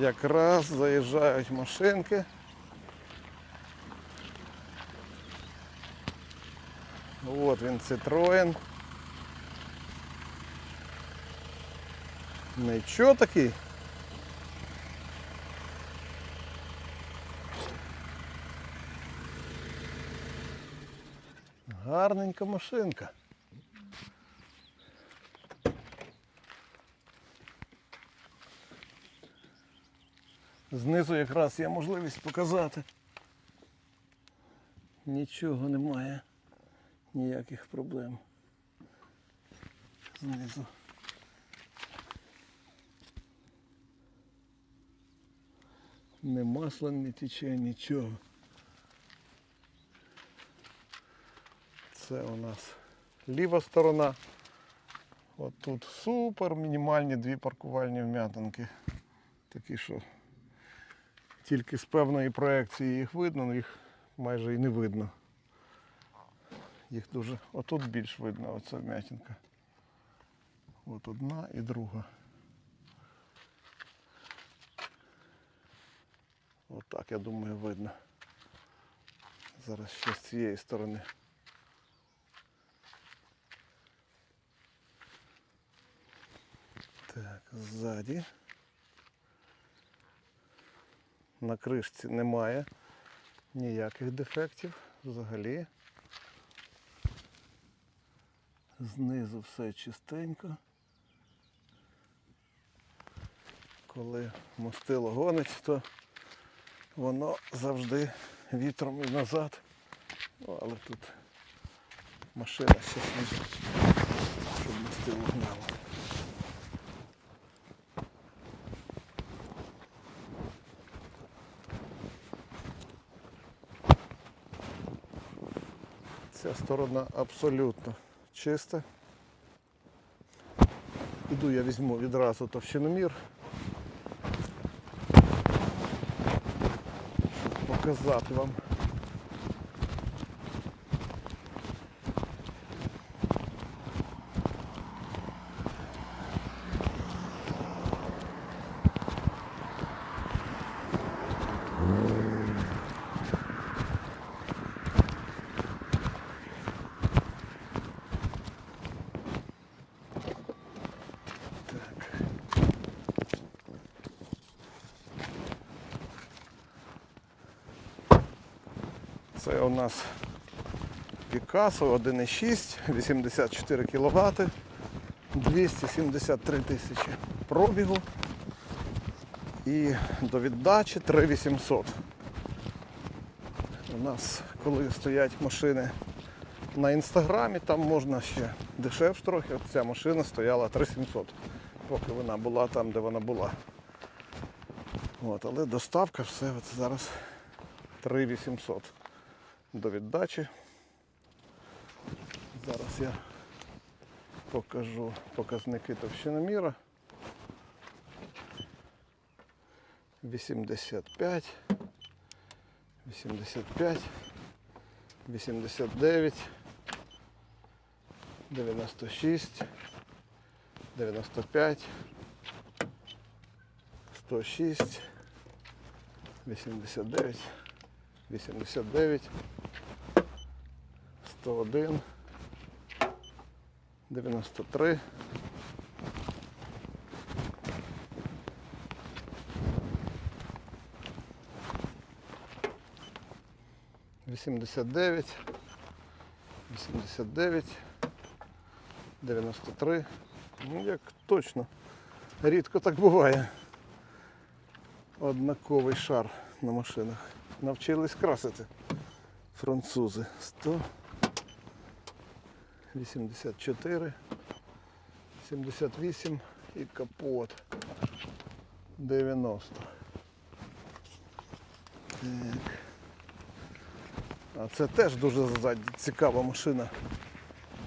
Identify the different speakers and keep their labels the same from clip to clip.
Speaker 1: Якраз заїжджають машинки. От він Citroen. Нічого такий. Гарненька машинка. Знизу якраз є можливість показати. Нічого немає. Ніяких проблем. Знизу. Не масло не тече, нічого. Це у нас ліва сторона. От тут супер мінімальні дві паркувальні вм'ятинки. Такі, що тільки з певної проекції їх видно, але їх майже і не видно. Їх дуже. Отут більш видно, оця вм'ятинка. От одна і друга. Отак, я думаю, видно. Зараз ще з цієї сторони. Так, ззаді. На кришці немає ніяких дефектів взагалі. Знизу все чистенько. Коли мастило гонить, то воно завжди вітром і назад. Ну, але тут машина ще свіжа, щоб мастило гнало. Ця сторона абсолютно чиста. Іду я візьму відразу товщиномір. Щоб показати вам. Це у нас Picasso 1,6, 84 кВт, 273 тисячі пробігу і до віддачі 3800. У нас, коли стоять машини на інстаграмі, там можна ще дешевше трохи. От ця машина стояла 3700, поки вона була там, де вона була. От, але доставка все от зараз 3800 до віддачі. Зараз я покажу показники товщиноміра. 85, 85, 89, 96, 95, 106, 89, 89, 101, 93, 89, 89, 93. Ну як точно. Рідко так буває. Однаковий шар на машинах. Навчились красити французи. 100, 84, 78 і капот 90. Так. А це теж дуже цікава машина.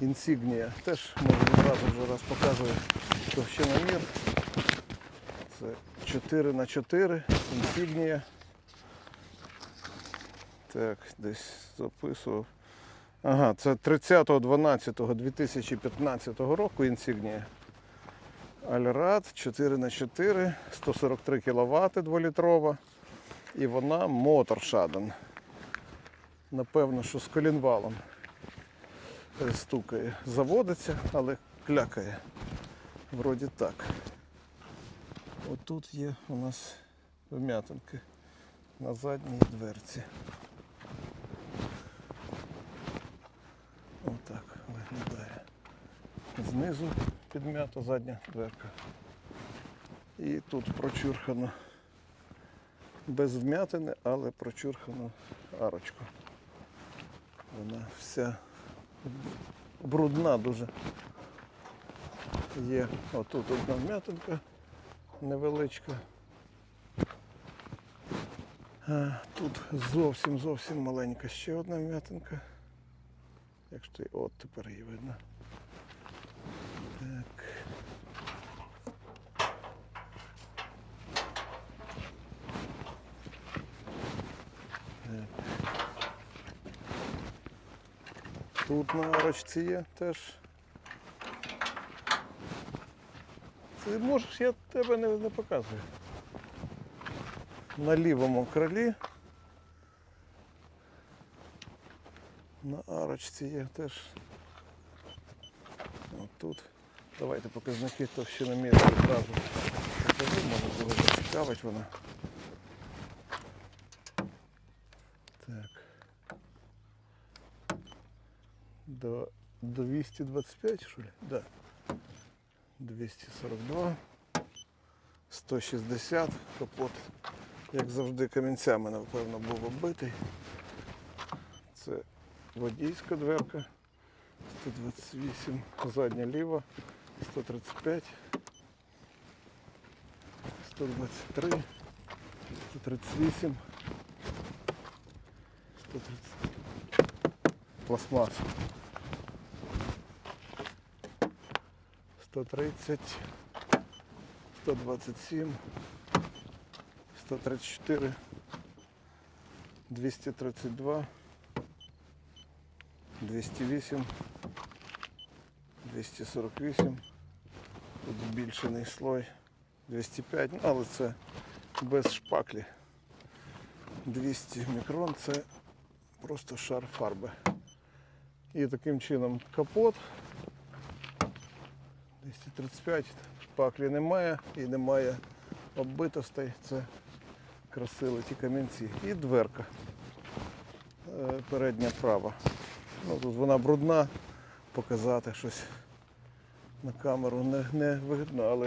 Speaker 1: Інсігнія. Теж можу відразу вже раз показую товщиномір. Це 4 на 4 інсігнія. Так, десь записував. Ага, це 30.12.2015 року інсігнія. Альрад 4х4, 143 кВт 2-літрова. І вона мотор Шаден. Напевно, що з колінвалом е, стукає. Заводиться, але клякає. Вроді так. Отут є у нас вм'ятинки на задній дверці. Отак виглядає. Знизу підм'ята задня дверка. І тут прочурхано без вм'ятини, але прочурхано арочку. Вона вся брудна дуже. Є отут одна вм'ятинка невеличка. Тут зовсім зовсім маленька ще одна вм'ятинка. Якщо от тепер її видно. Тут на арочці є теж. Ти можеш, я тебе не, не показую. На лівому крилі. На арочці є теж. От тут. Давайте показники товщини місця одразу може буде зацікавить вона. До 225, що ли? Да. 242. 160 капот. Як завжди камінцями, напевно, був оббитий. Це водійська дверка. 128, задня ліва, 135, 123, 138, 130. Пластмас. 130, 127, 134, 232, 208, 248, тут збільшений слой, 205, ну, але це без шпаклі. 200 мікрон це просто шар фарби. І таким чином капот 235, шпаклі немає і немає оббитостей. Це красили ті камінці. І дверка е, передня права. Ну, тут вона брудна, показати щось на камеру не, не видно, але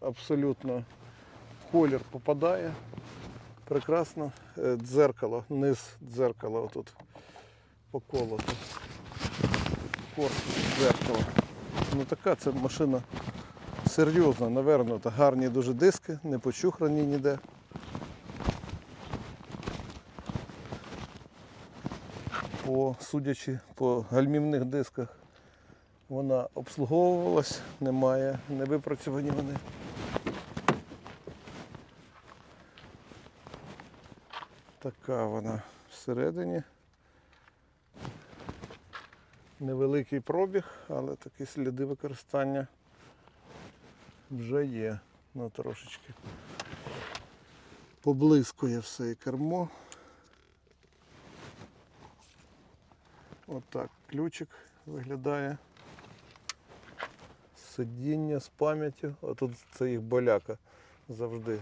Speaker 1: абсолютно колір попадає. Прекрасно. Е, Дзеркало, низ дзеркала отут поколото. Корпус дзеркала. Ну така це машина серйозна, навернута. Гарні дуже диски, не почухрані ніде. По, судячи по гальмівних дисках, вона обслуговувалась, немає, не випрацьовані вони. Така вона всередині. Невеликий пробіг, але такі сліди використання вже є. Ну, трошечки поблискує все і кермо. Отак ключик виглядає. Сидіння з пам'яттю. А тут це їх боляка завжди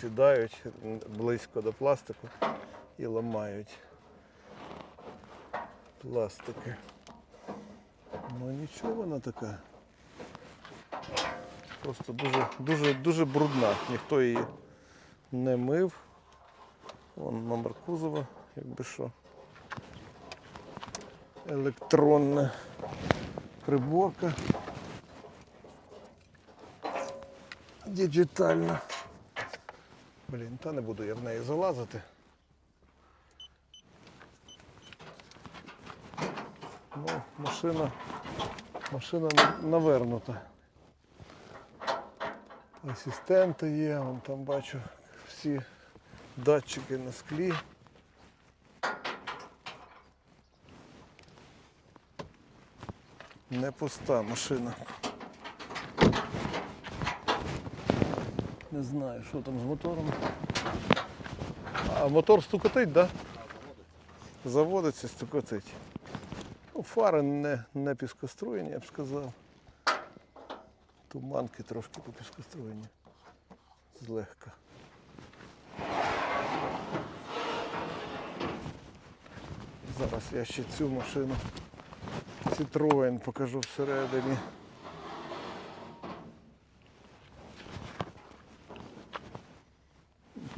Speaker 1: сідають близько до пластику і ламають пластики. Ну нічого вона така. Просто дуже, дуже, дуже брудна. Ніхто її не мив. Вон номер кузова, якби що. Електронна приборка. Діджитальна. Блін, та не буду я в неї залазити. Ну, машина, машина навернута. Асистенти є, вон там бачу всі датчики на склі. Не пуста машина. Не знаю, що там з мотором. А мотор стукотить, так? Да? Заводиться, стукотить. Ну, фари не, не піскоструєні, я б сказав. Туманки трошки по піскоструєні. Злегка. Зараз я ще цю машину Citroen покажу всередині.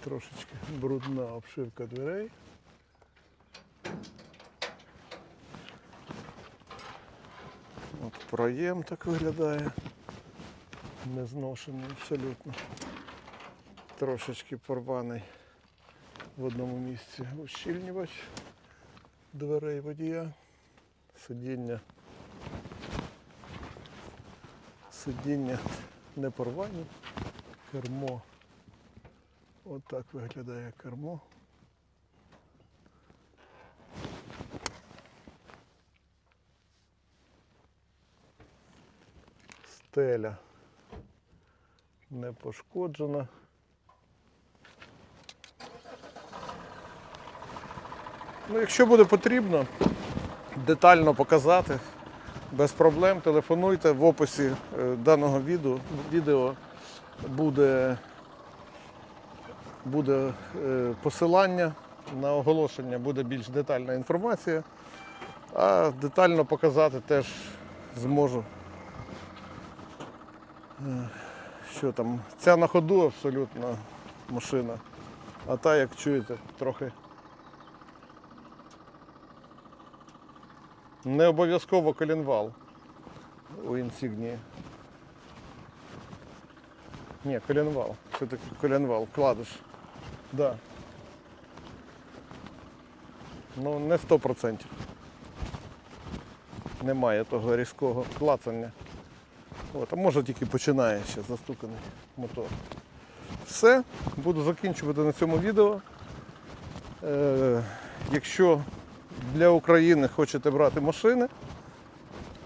Speaker 1: Трошечки брудна обшивка дверей. От проєм так виглядає. Не зношений абсолютно. Трошечки порваний в одному місці ущільнювач дверей водія. Сидіння. Сидіння не порвані. Кермо. Отак виглядає кермо. Стеля не пошкоджена. Ну, якщо буде потрібно детально показати, без проблем телефонуйте в описі е, даного відео, буде, буде е, посилання на оголошення, буде більш детальна інформація, а детально показати теж зможу. Що там? Ця на ходу абсолютно машина. А та, як чуєте, трохи Не обов'язково колінвал у інсігнії. Ні, колінвал. Все-таки колінвал, вкладиш. Да. Ну, не 100%. Немає того різкого клацання. От, а може тільки починає ще застуканий мотор. Все, буду закінчувати на цьому відео. Е, якщо для України хочете брати машини.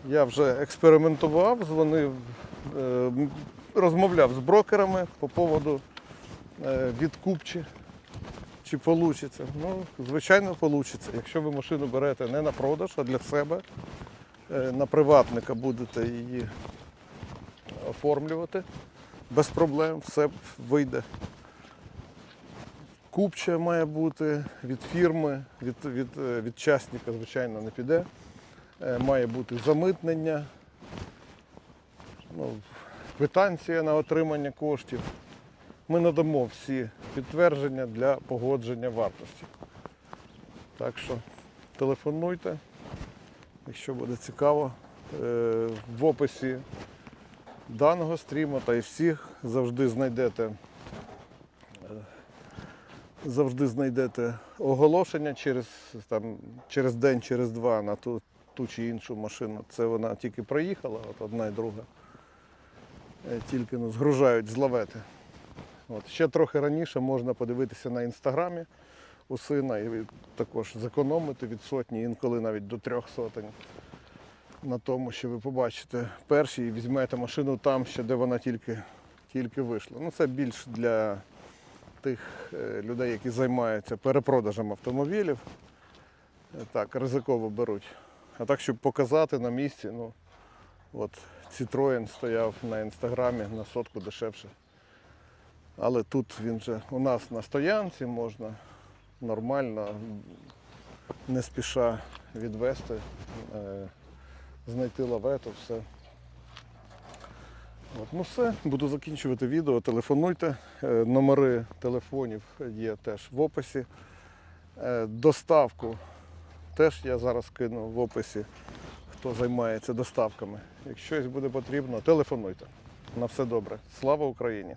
Speaker 1: Я вже експериментував, дзвонив, е, розмовляв з брокерами по поводу е, відкупчі, чи вийде. Ну, звичайно, вийде. Якщо ви машину берете не на продаж, а для себе, е, на приватника будете її оформлювати без проблем, все вийде. Купча має бути від фірми, від, від, е, від частника, звичайно, не піде. Е, Має бути замитнення, ну, квитанція на отримання коштів. Ми надамо всі підтвердження для погодження вартості. Так що телефонуйте, якщо буде цікаво. Е, В описі даного стріму та й всіх завжди знайдете завжди знайдете оголошення через, там, через день, через два на ту, ту чи іншу машину. Це вона тільки проїхала, от одна і друга. Е, Тільки ну, згружають з лавети. От. Ще трохи раніше можна подивитися на інстаграмі у сина і також зекономити від сотні, інколи навіть до трьох сотень. На тому, що ви побачите перші і візьмете машину там, ще де вона тільки, тільки вийшла. Ну, це більш для тих е, людей, які займаються перепродажем автомобілів. Е, Так, ризиково беруть. А так, щоб показати на місці, ну, от Citroen стояв на інстаграмі на сотку дешевше. Але тут він вже у нас на стоянці можна нормально, не спіша відвести, е, знайти лавету, все. От, ну все, буду закінчувати відео. Телефонуйте. Е, Номери телефонів є теж в описі. Е, Доставку теж я зараз кину в описі, хто займається доставками. Якщо щось буде потрібно, телефонуйте. На все добре. Слава Україні!